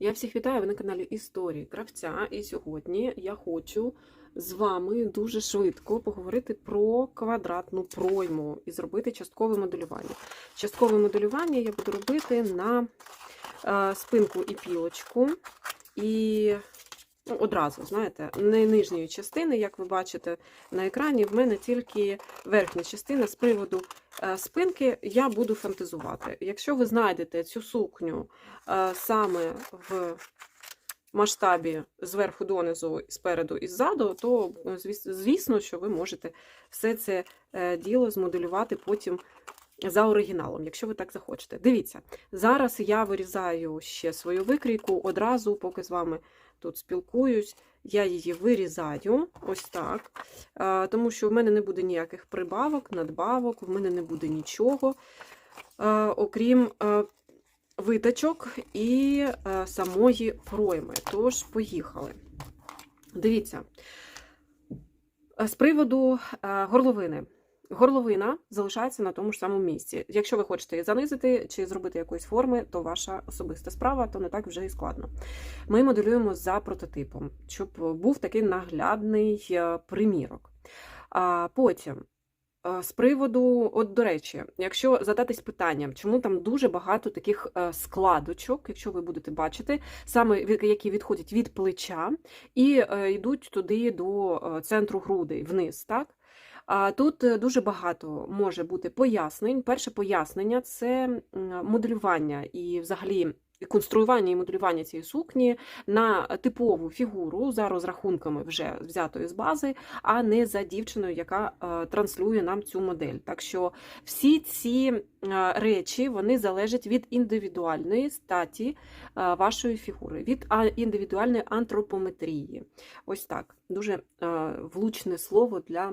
Я всіх вітаю, ви на каналі Історії Кравця. І сьогодні я хочу з вами дуже швидко поговорити про квадратну пройму і зробити часткове моделювання. Часткове моделювання я буду робити на е, спинку і пілочку. І ну, одразу, знаєте, не нижньої частини, як ви бачите на екрані, в мене тільки верхня частина з приводу спинки я буду фантазувати. Якщо ви знайдете цю сукню е, саме в масштабі зверху донизу, спереду і ззаду, то е, звісно, що ви можете все це е, діло змоделювати потім за оригіналом, якщо ви так захочете. Дивіться, зараз я вирізаю ще свою викрійку одразу, поки з вами тут спілкуюсь. Я її вирізаю ось так, тому що в мене не буде ніяких прибавок, надбавок, в мене не буде нічого, окрім виточок і самої пройми. Тож, поїхали. Дивіться, з приводу горловини. Горловина залишається на тому ж самому місці. Якщо ви хочете її занизити чи зробити якоїсь форми, то ваша особиста справа, то не так вже і складно. Ми моделюємо за прототипом, щоб був такий наглядний е, примірок. А потім. е, З приводу, от до речі, якщо задатись питанням, чому там дуже багато таких е, складочок, якщо ви будете бачити, саме які відходять від плеча і йдуть туди до центру грудей вниз, так? Тут е, дуже багато може бути пояснень. Перше пояснення це моделювання і взагалі конструювання і моделювання цієї сукні на типову фігуру за розрахунками вже взятої з бази, а не за дівчиною, яка е, транслює нам цю модель. Так що всі ці е, речі вони залежать від індивідуальної статі е, вашої фігури, від а, індивідуальної антропометрії. Ось так. Дуже е, влучне слово для.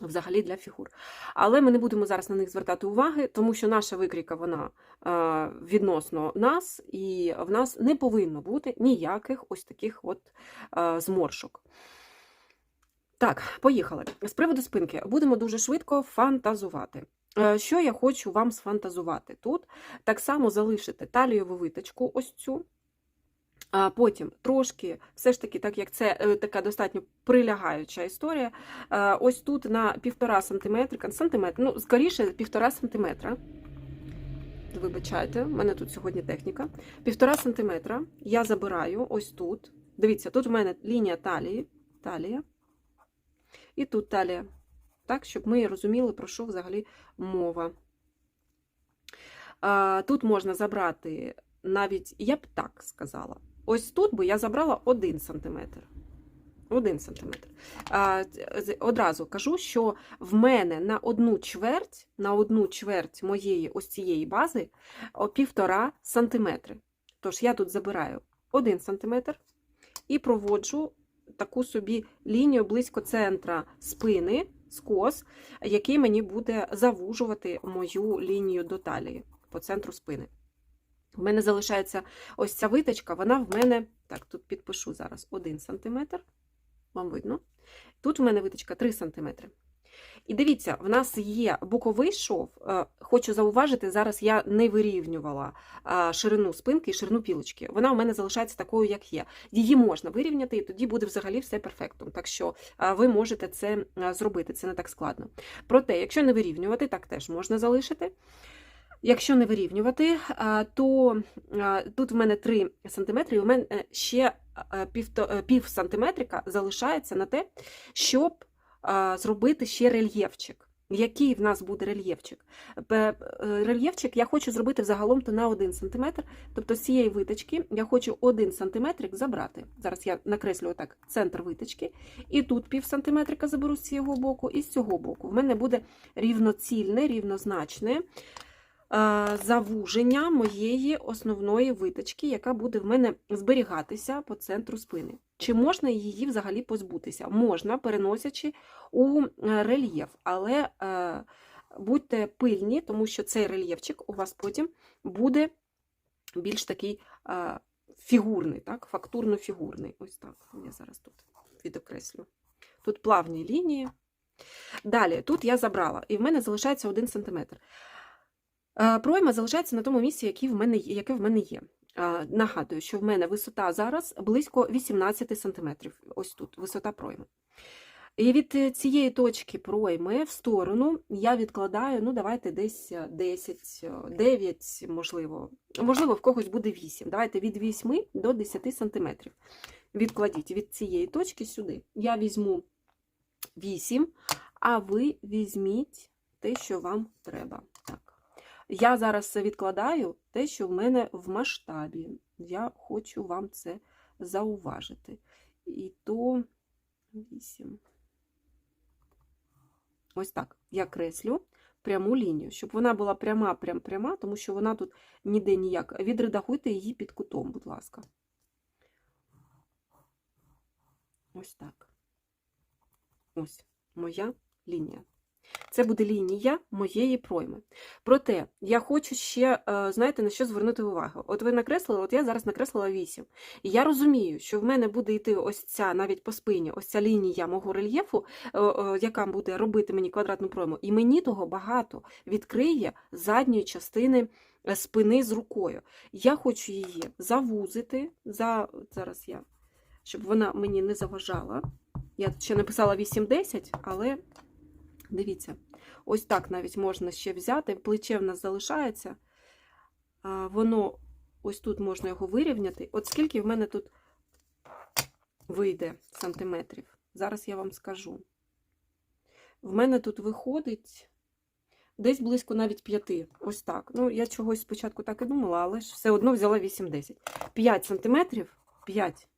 Взагалі для фігур. Але ми не будемо зараз на них звертати уваги, тому що наша викрійка вона е, відносно нас, і в нас не повинно бути ніяких ось таких от е, зморшок. Так, поїхали. З приводу спинки будемо дуже швидко фантазувати. Е, Що я хочу вам сфантазувати тут? Так само залишити талієву виточку, ось цю. А потім трошки, все ж таки, так як це е, така достатньо прилягаюча історія, е, ось тут на півтора сантиметрика, сантиметр, ну, скоріше, півтора сантиметра. Вибачайте, в мене тут сьогодні техніка. Півтора сантиметра я забираю ось тут. Дивіться, тут у мене лінія талії, талія, і тут талія. Так, щоб ми розуміли, про що взагалі мова. Тут можна забрати навіть, я б так сказала, ось тут би я забрала 1 см. 1 см. Одразу кажу, що в мене на одну чверть, на одну чверть моєї ось цієї бази о, півтора сантиметри. Тож я тут забираю 1 см і проводжу таку собі лінію близько центра спини, скос, який мені буде завужувати мою лінію до талії по центру спини. В мене залишається ось ця виточка, вона в мене, так, тут підпишу зараз 1 см, вам видно. Тут в мене виточка 3 см. І дивіться, в нас є боковий шов. Е, Хочу зауважити, зараз я не вирівнювала е, ширину спинки і ширину пілочки. Вона у мене залишається такою, як є. Її можна вирівняти, і тоді буде взагалі все перфектом. Так що е, ви можете це зробити, це не так складно. Проте, якщо не вирівнювати, так теж можна залишити. Якщо не вирівнювати, то тут в мене 3 см, і у мене е, ще е, пів, пів сантиметрика залишається на те, щоб зробити ще рельєфчик. Який в нас буде рельєфчик? Е, Рельєфчик я хочу зробити взагалом то на 1 см, тобто з цієї виточки я хочу 1 см забрати. Зараз я накреслю так центр виточки, і тут пів сантиметрика заберу з цього боку, і з цього боку. В мене буде рівноцільне, рівнозначне е, завуження моєї основної виточки, яка буде в мене зберігатися по центру спини. Чи можна її взагалі позбутися? Можна, переносячи у е, рельєф, але е, будьте пильні, тому що цей рельєфчик у вас потім буде більш такий е, фігурний, так? фактурно-фігурний. Ось так. Я зараз тут відокреслю. Тут плавні лінії. Далі, тут я забрала, і в мене залишається 1 см. Е, Пройма залишається на тому місці, яке в мене, є- яке в мене є. Нагадую, що в мене висота зараз близько 18 см. Ось тут висота пройми. І від е, цієї точки пройми в сторону я відкладаю, ну, давайте десь е, 10, е, 9, можливо. Можливо, в когось буде 8. Давайте від 8 до 10 см. Відкладіть від цієї точки сюди. Я візьму 8, а ви візьміть те, що вам треба. Так. Я зараз відкладаю те, що в мене в масштабі. Я хочу вам це зауважити. І то 8. Ось так. Я креслю пряму лінію, щоб вона була пряма, прям пряма, тому що вона тут ніде ніяк. Відредагуйте її під кутом, будь ласка. Ось так. Ось моя лінія. Це буде лінія моєї пройми. Проте я хочу ще, е, знаєте, на що звернути увагу. От ви накреслили, от я зараз накреслила 8. І я розумію, що в мене буде йти ось ця, навіть по спині, ось ця лінія мого рельєфу, е, е, яка буде робити мені квадратну пройму. І мені того багато відкриє задньої частини спини з рукою. Я хочу її завузити, за... зараз я, щоб вона мені не заважала. Я ще написала 8-10, але дивіться, ось так навіть можна ще взяти. Плече в нас залишається, воно ось тут можна його вирівняти. От скільки в мене тут вийде сантиметрів. Зараз я вам скажу. В мене тут виходить десь близько навіть 5. Ось так. Ну, я чогось спочатку так і думала, але ж все одно взяла 8-10. 5 сантиметрів. 5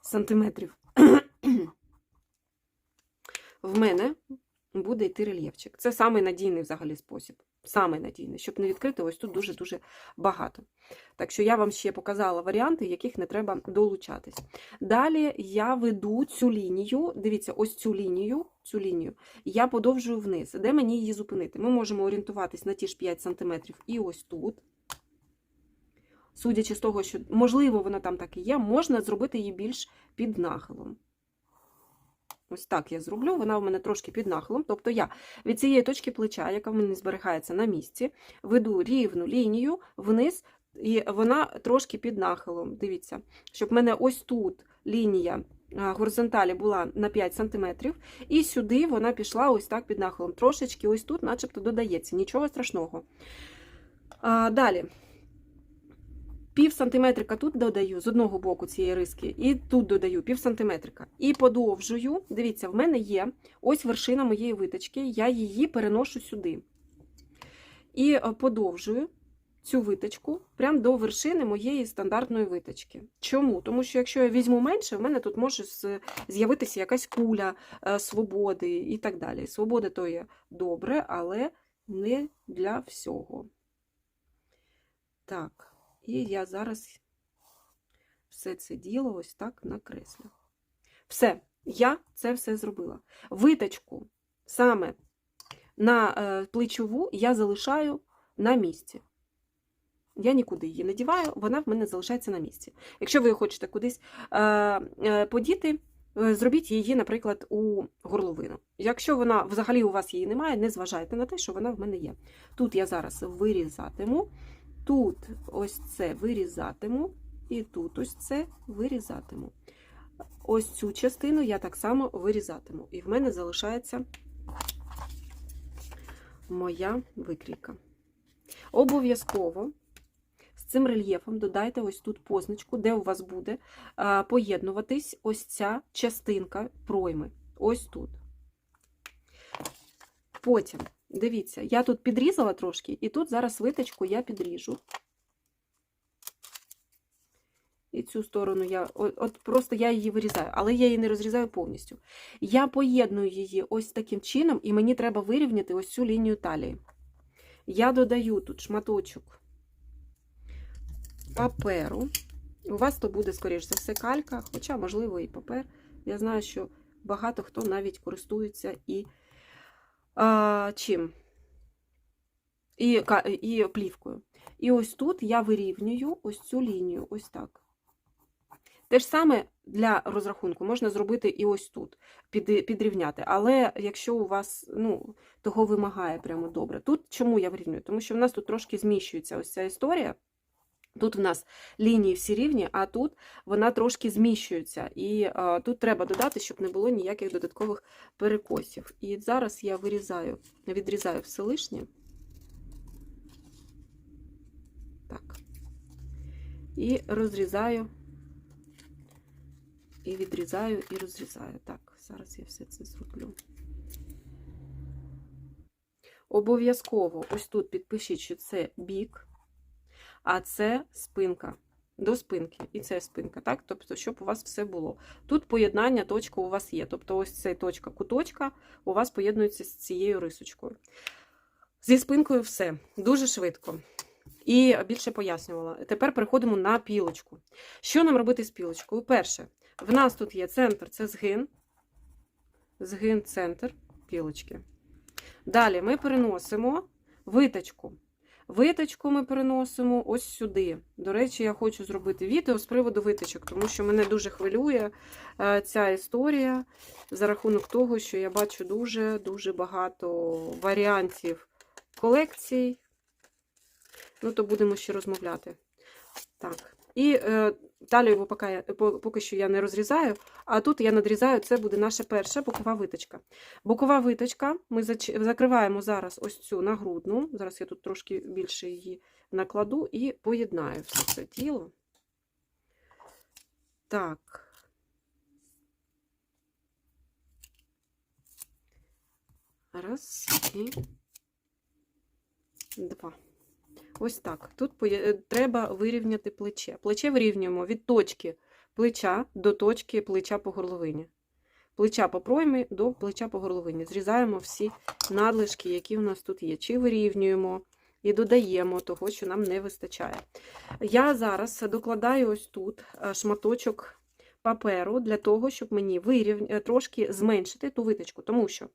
сантиметрів. В мене буде йти рельєфчик. Це самий надійний взагалі спосіб. Самий надійний, щоб не відкрити, ось тут дуже-дуже багато. Так що я вам ще показала варіанти, яких не треба долучатись. Далі я веду цю лінію, дивіться, ось цю лінію, цю лінію я подовжую вниз. Де мені її зупинити? Ми можемо орієнтуватись на ті ж 5 см і ось тут. Судячи з того, що, можливо, вона там так і є, можна зробити її більш під нахилом. Ось так я зроблю, вона у мене трошки під нахилом. Тобто я від цієї точки плеча, яка в мене зберігається на місці, веду рівну лінію вниз, і вона трошки під нахилом. Дивіться, щоб в мене ось тут лінія горизонталі була на 5 см, і сюди вона пішла ось так під нахилом. Трошечки ось тут, начебто, додається, нічого страшного. Далі. Пів сантиметрика тут додаю з одного боку цієї риски, і тут додаю пів сантиметрика. І подовжую. Дивіться, в мене є ось вершина моєї виточки, я її переношу сюди. І е, подовжую цю виточку прямо до вершини моєї стандартної виточки. Чому? Тому що якщо я візьму менше, в мене тут може з'явитися якась куля е, свободи і так далі. Свобода то є добре, але не для всього. Так. І я зараз все це діло ось так накреслю. Все, я це все зробила. Виточку саме на е, плечову я залишаю на місці. Я нікуди її не діваю, вона в мене залишається на місці. Якщо ви хочете кудись е, е, подіти, зробіть її, наприклад, у горловину. Якщо вона взагалі у вас її немає, не зважайте на те, що вона в мене є. Тут я зараз вирізатиму. Тут ось це вирізатиму, і тут ось це вирізатиму. Ось цю частину я так само вирізатиму. І в мене залишається моя викрійка. Обов'язково з цим рельєфом додайте ось тут позначку, де у вас буде поєднуватись ось ця частинка пройми. Ось тут. Потім Дивіться, я тут підрізала трошки, і тут зараз виточку я підріжу. І цю сторону я, от, просто я її вирізаю, але я її не розрізаю повністю. Я поєдную її ось таким чином, і мені треба вирівняти ось цю лінію талії. Я додаю тут шматочок паперу. У вас то буде, скоріш за все, калька, хоча, можливо, і папер. Я знаю, що багато хто навіть користується і а, чим? І, і плівкою. І ось тут я вирівнюю ось цю лінію, ось так. Те ж саме для розрахунку можна зробити і ось тут, під, підрівняти. Але якщо у вас ну, того вимагає прямо добре. Тут чому я вирівнюю? Тому що в нас тут трошки зміщується ось ця історія. Тут в нас лінії всі рівні, а тут вона трошки зміщується. І а, тут треба додати, щоб не було ніяких додаткових перекосів. І зараз я вирізаю, відрізаю все лишнє. Так. І розрізаю, і відрізаю, і розрізаю. Так, зараз я все це зроблю. Обов'язково ось тут підпишіть, що це бік, а це спинка. До спинки. І це спинка, так? Тобто, щоб у вас все було. Тут поєднання точка у вас є. Тобто, ось ця точка куточка у вас поєднується з цією рисочкою. Зі спинкою все. Дуже швидко. І більше пояснювала. Тепер переходимо на пілочку. Що нам робити з пілочкою? Перше, в нас тут є центр, це згин. Згин, центр пілочки. Далі ми переносимо виточку. Виточку ми переносимо ось сюди. До речі, я хочу зробити відео з приводу виточок, тому що мене дуже хвилює е, ця історія за рахунок того, що я бачу дуже-дуже багато варіантів колекцій. Ну, то будемо ще розмовляти. Так. І е, талію поки, поки що я не розрізаю, а тут я надрізаю, це буде наша перша бокова виточка. Бокова виточка, ми закриваємо зараз ось цю нагрудну. Зараз я тут трошки більше її накладу і поєднаю все це тіло. Так. Раз і два. Ось так. Тут треба вирівняти плече. Плече вирівнюємо від точки плеча до точки плеча по горловині. Плеча по проймі до плеча по горловині. Зрізаємо всі надлишки, які в нас тут є. Чи вирівнюємо і додаємо того, що нам не вистачає. Я зараз докладаю ось тут шматочок паперу для того, щоб мені вирівня... трошки зменшити ту виточку, тому що.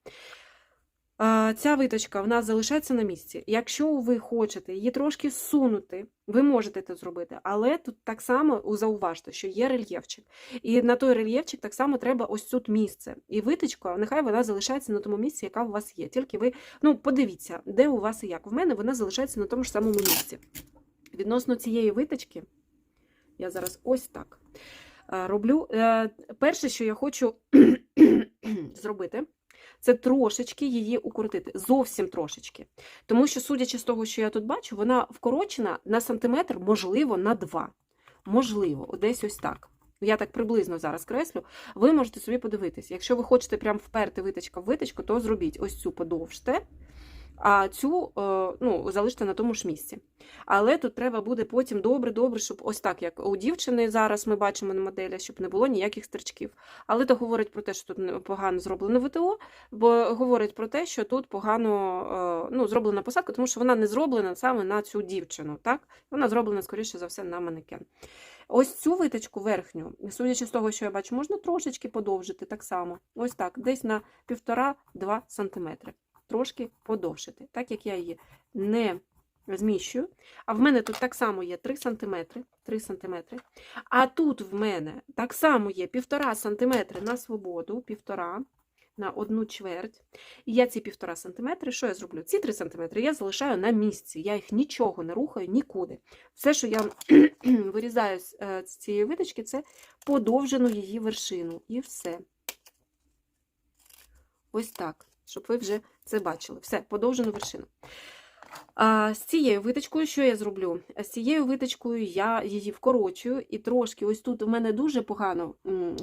Ця виточка в нас залишається на місці. Якщо ви хочете її трошки сунути, ви можете це зробити, але тут так само зауважте, що є рельєфчик. І на той рельєфчик так само треба ось тут місце. І виточка, нехай вона залишається на тому місці, яка у вас є. Тільки ви ну, подивіться, де у вас і як. В мене вона залишається на тому ж самому місці. Відносно цієї виточки, я зараз ось так роблю. Е, перше, що я хочу зробити це трошечки її укоротити, зовсім трошечки. Тому що, судячи з того, що я тут бачу, вона вкорочена на сантиметр, можливо, на два. Можливо, десь ось так. Я так приблизно зараз креслю. Ви можете собі подивитись. Якщо ви хочете прям вперти виточка в виточку, то зробіть ось цю подовжте а цю е, ну, залиште на тому ж місці. Але тут треба буде потім добре-добре, щоб ось так, як у дівчини зараз ми бачимо на моделі, щоб не було ніяких стричків. Але то говорить про те, що тут погано зроблено ВТО, бо говорить про те, що тут погано е, ну, зроблена посадка, тому що вона не зроблена саме на цю дівчину. так? Вона зроблена, скоріше за все, на манекен. Ось цю виточку верхню, судячи з того, що я бачу, можна трошечки подовжити так само. Ось так, десь на 1,5-2 см трошки подовшити, так як я її не зміщую. А в мене тут так само є 3 см, 3 см. А тут в мене так само є 1,5 см на свободу, 1,5 на одну чверть. І я ці 1,5 см, що я зроблю? Ці 3 см я залишаю на місці. Я їх нічого не рухаю нікуди. Все, що я вирізаю е, з цієї виточки, це подовжену її вершину. І все. Ось так щоб ви вже це бачили. Все, подовжену вершину. А, З цією виточкою, що я зроблю? З цією виточкою я її вкорочую, і трошки, ось тут у мене дуже погано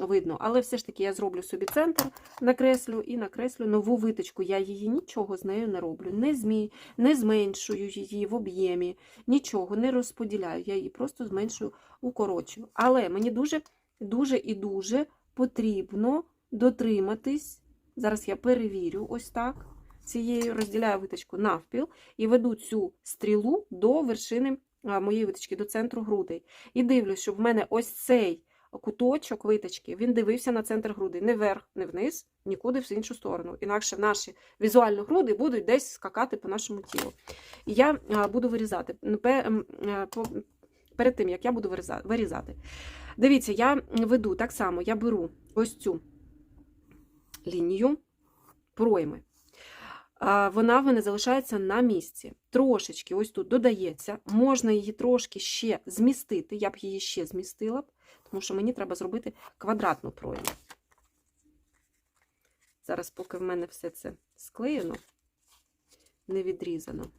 видно, але все ж таки я зроблю собі центр, накреслю і накреслю нову виточку. Я її нічого з нею не роблю, не змі, не зменшую її в об'ємі, нічого не розподіляю. Я її просто зменшую, укорочую. Але мені дуже, дуже і дуже потрібно дотриматись Зараз я перевірю ось так. Цією розділяю виточку навпіл і веду цю стрілу до вершини моєї виточки, до центру грудей. І дивлюсь, щоб в мене ось цей куточок виточки він дивився на центр грудей. Не вверх, не вниз, нікуди в іншу сторону. Інакше наші візуальні груди будуть десь скакати по нашому тілу. І я буду вирізати. Перед тим, як я буду вирізати. Дивіться, я веду так само, я беру ось цю лінію пройми. вона в мене залишається на місці. Трошечки ось тут додається. Можна її трошки ще змістити. Я б її ще змістила, б, тому що мені треба зробити квадратну пройму. Зараз, поки в мене все це склеєно, не відрізано.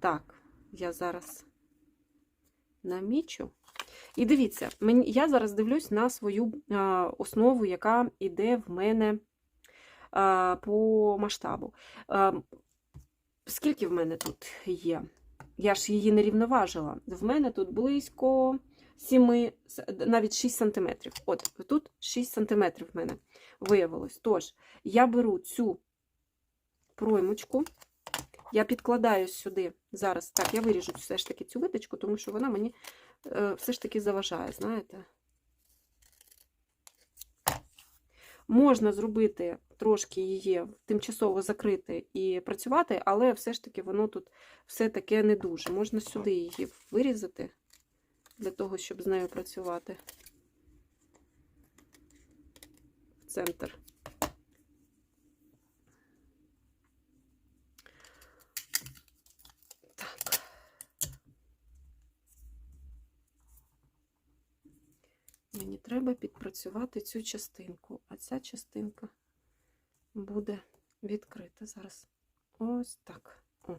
Так, я зараз намічу. І дивіться, я зараз дивлюсь на свою основу, яка йде в мене по масштабу. Скільки в мене тут є? Я ж її не рівноважила. В мене тут близько 7, навіть 6 см. От, тут 6 см в мене виявилось. Тож, я беру цю проймочку, я підкладаю сюди зараз. Так, я виріжу все ж таки цю виточку, тому що вона мені все ж таки заважає, знаєте. Можна зробити трошки її тимчасово закрити і працювати, але все ж таки воно тут все таке не дуже. Можна сюди її вирізати для того, щоб з нею працювати в центр. Мені треба підпрацювати цю частинку, а ця частинка буде відкрита зараз. Ось так. О.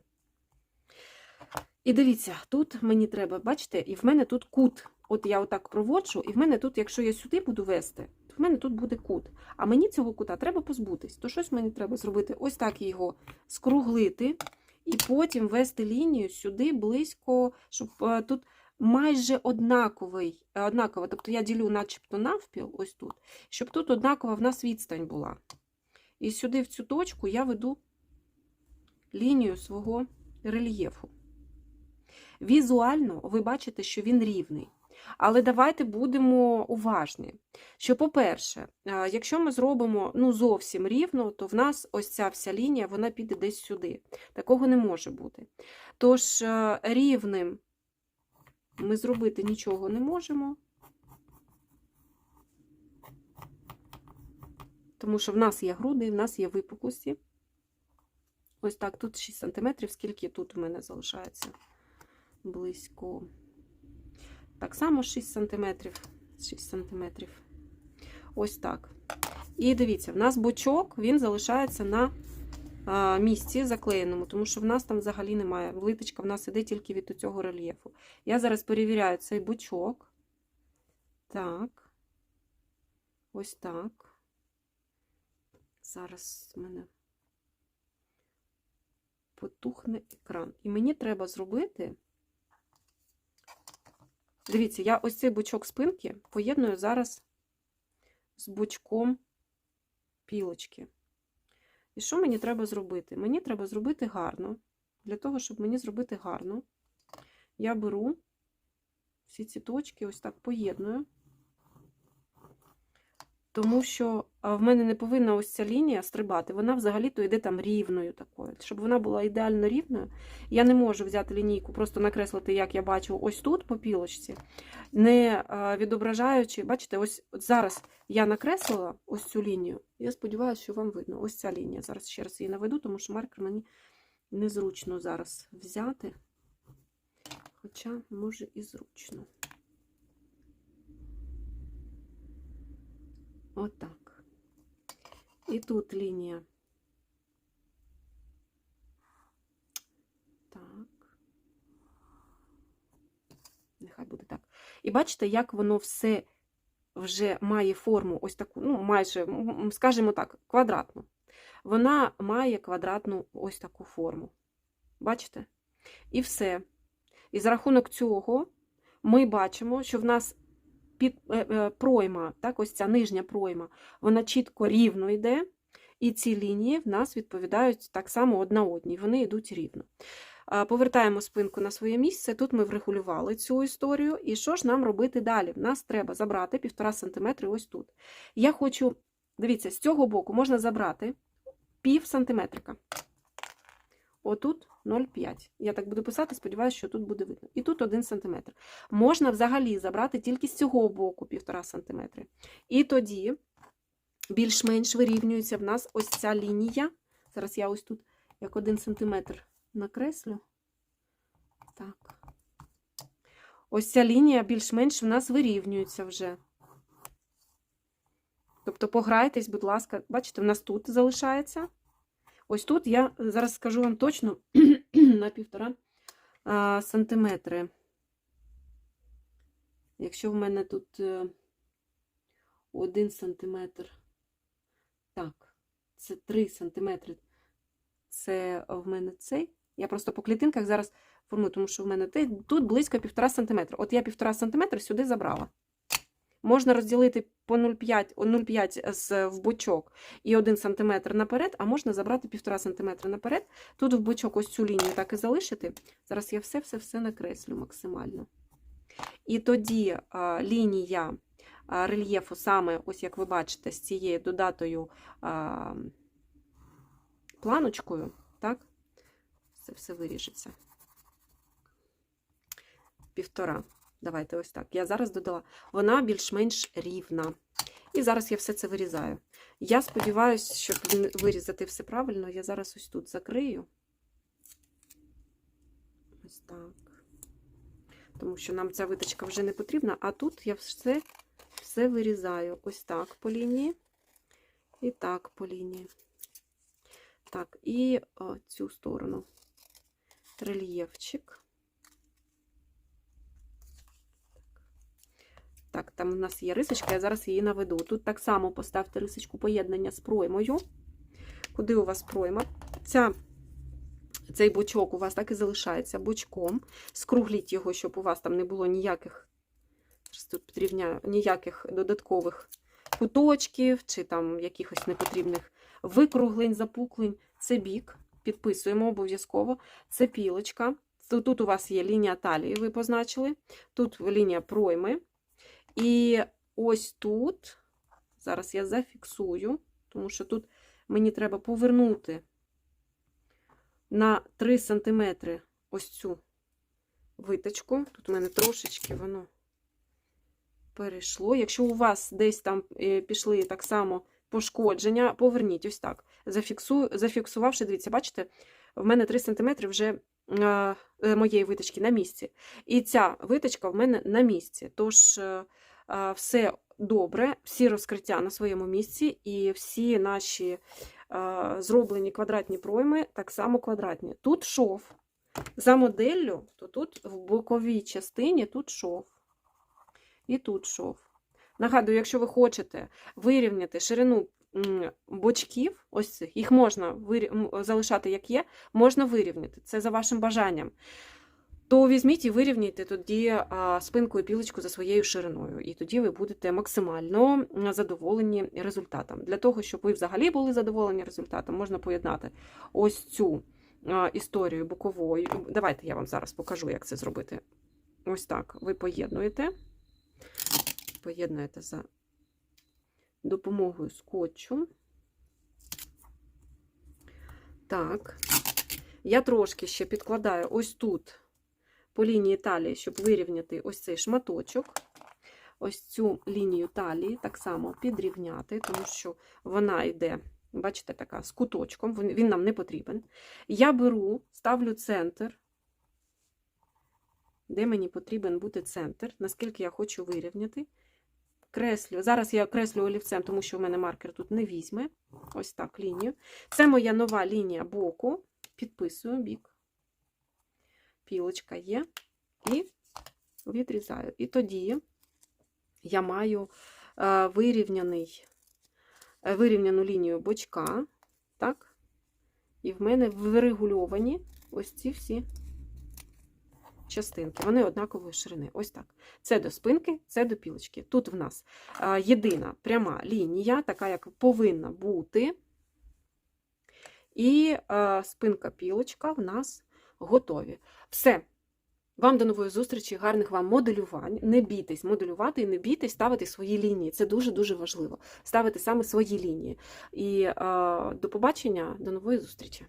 І дивіться, тут мені треба, бачите, і в мене тут кут. От я отак проводжу, і в мене тут, якщо я сюди буду вести, то в мене тут буде кут. А мені цього кута треба позбутись. То щось мені треба зробити ось так його скруглити, і потім вести лінію сюди близько, щоб е, тут майже однаковий, е, однакова. Тобто я ділю начебто навпіл, ось тут, щоб тут однакова в нас відстань була. І сюди, в цю точку, я веду лінію свого рельєфу. Візуально ви бачите, що він рівний. Але давайте будемо уважні. Що, по-перше, е, якщо ми зробимо ну, зовсім рівно, то в нас ось ця вся лінія вона піде десь сюди. Такого не може бути. Тож, е, рівним ми зробити нічого не можемо. Тому що в нас є груди, в нас є випуклості. Ось так, тут 6 см, скільки тут у мене залишається близько. Так само 6 см. 6 см. Ось так. І дивіться, в нас бочок, він залишається на місці заклеєному, тому що в нас там взагалі немає. Влиточка в нас іде тільки від цього рельєфу. Я зараз перевіряю цей бочок. Так. Ось так. Зараз в мене потухне екран. І мені треба зробити. Дивіться, я ось цей бочок спинки поєдную зараз з бочком пілочки. І що мені треба зробити? Мені треба зробити гарно. Для того, щоб мені зробити гарно, я беру всі ці точки, ось так поєдную. Тому що в мене не повинна ось ця лінія стрибати, вона взагалі-то йде там рівною такою. Щоб вона була ідеально рівною, я не можу взяти лінійку, просто накреслити, як я бачу, ось тут по пілочці, не відображаючи, бачите, ось зараз я накреслила ось цю лінію. Я сподіваюся, що вам видно. Ось ця лінія. Зараз ще раз її наведу, тому що маркер мені незручно зараз взяти. Хоча, може, і зручно. Отак. І тут лінія. Так. Нехай буде так. І бачите, як воно все вже має форму ось таку, ну, майже, скажімо так, квадратну. Вона має квадратну ось таку форму. Бачите? І все. І за рахунок цього ми бачимо, що в нас пройма, так, ось ця нижня пройма, вона чітко рівно йде, і ці лінії в нас відповідають так само одна одній, вони йдуть рівно. Повертаємо спинку на своє місце. Тут ми врегулювали цю історію. І що ж нам робити далі? В нас треба забрати 1,5 см ось тут. Я хочу, дивіться, з цього боку можна забрати пів сантиметрика. Отут 0,5. Я так буду писати, сподіваюся, що тут буде видно. І тут 1 см. Можна взагалі забрати тільки з цього боку 1,5 см. І тоді більш-менш вирівнюється в нас ось ця лінія Зараз я ось тут як один сантиметр накреслю. Так. Ось ця лінія більш-менш в нас вирівнюється вже. Тобто пограйтесь, будь ласка, бачите, в нас тут залишається. Ось тут я зараз скажу вам точно на півтора сантиметри. Якщо в мене тут е, один сантиметр, так, це 3 сантиметри, це в мене цей. Я просто по клітинках зараз формую, тому що в мене тут близько 1,5 см. От я 1,5 см сюди забрала. Можна розділити по 0,5 0,5 з в бочок і 1 см наперед, а можна забрати 1,5 см наперед. Тут в бочок ось цю лінію так і залишити. Зараз я все-все-все накреслю максимально. І тоді а, лінія а, рельєфу, саме, ось як ви бачите, з цією додатою а, планочкою, так, це все виріжеться. Півтора. Давайте ось так. Я зараз додала. Вона більш-менш рівна. І зараз я все це вирізаю. Я сподіваюся, щоб вирізати все правильно, я зараз ось тут закрию. Ось так. Тому що нам ця виточка вже не потрібна, а тут я все, все вирізаю. Ось так по лінії. І так по лінії. Так, і о, цю сторону рельєфчик. Так, там у нас є рисочка, я зараз її наведу. Тут так само поставте рисочку поєднання з проймою. Куди у вас пройма? Ця, цей бочок у вас так і залишається бочком. Скругліть його, щоб у вас там не було ніяких, тут ніяких додаткових куточків чи там якихось непотрібних викруглень, запуклень. Це бік. Підписуємо обов'язково. Це пілочка. Тут у вас є лінія талії, ви позначили. Тут лінія пройми. І ось тут, зараз я зафіксую, тому що тут мені треба повернути на 3 см ось цю виточку. Тут у мене трошечки воно перейшло. Якщо у вас десь там е, пішли так само пошкодження, поверніть ось так. Зафіксую, зафіксувавши, дивіться, бачите, в мене 3 см вже е, моєї виточки на місці. І ця виточка в мене на місці. Тож е, все добре, всі розкриття на своєму місці, і всі наші зроблені квадратні пройми так само квадратні. Тут шов. За моделлю, то тут в боковій частині тут шов. І тут шов. Нагадую, якщо ви хочете вирівняти ширину бочків, ось цих, їх можна вирі... залишати як є, можна вирівняти. Це за вашим бажанням. То візьміть і вирівняйте тоді спинку і пілочку за своєю шириною. І тоді ви будете максимально задоволені результатом. Для того, щоб ви взагалі були задоволені результатом, можна поєднати ось цю історію боковою. Давайте я вам зараз покажу, як це зробити. Ось так ви поєднуєте. Поєднуєте за допомогою скотчу. Так, я трошки ще підкладаю ось тут по лінії талії, щоб вирівняти ось цей шматочок. Ось цю лінію талії так само підрівняти, тому що вона йде, бачите, така з куточком, він нам не потрібен. Я беру, ставлю центр, де мені потрібен бути центр, наскільки я хочу вирівняти. Креслю. Зараз я креслю олівцем, тому що в мене маркер тут не візьме. Ось так лінію. Це моя нова лінія боку. Підписую бік. Пілочка є. І відрізаю. І тоді я маю е, вирівняний, е, вирівняну лінію бочка. Так? І в мене вирегульовані ось ці всі частинки. Вони однакової ширини. Ось так. Це до спинки, це до пілочки. Тут в нас єдина пряма лінія, така, як повинна бути. І спинка пілочка в нас готові. Все. Вам до нової зустрічі, гарних вам моделювань. Не бійтесь моделювати і не бійтесь ставити свої лінії. Це дуже-дуже важливо. Ставити саме свої лінії. І а, до побачення, до нової зустрічі.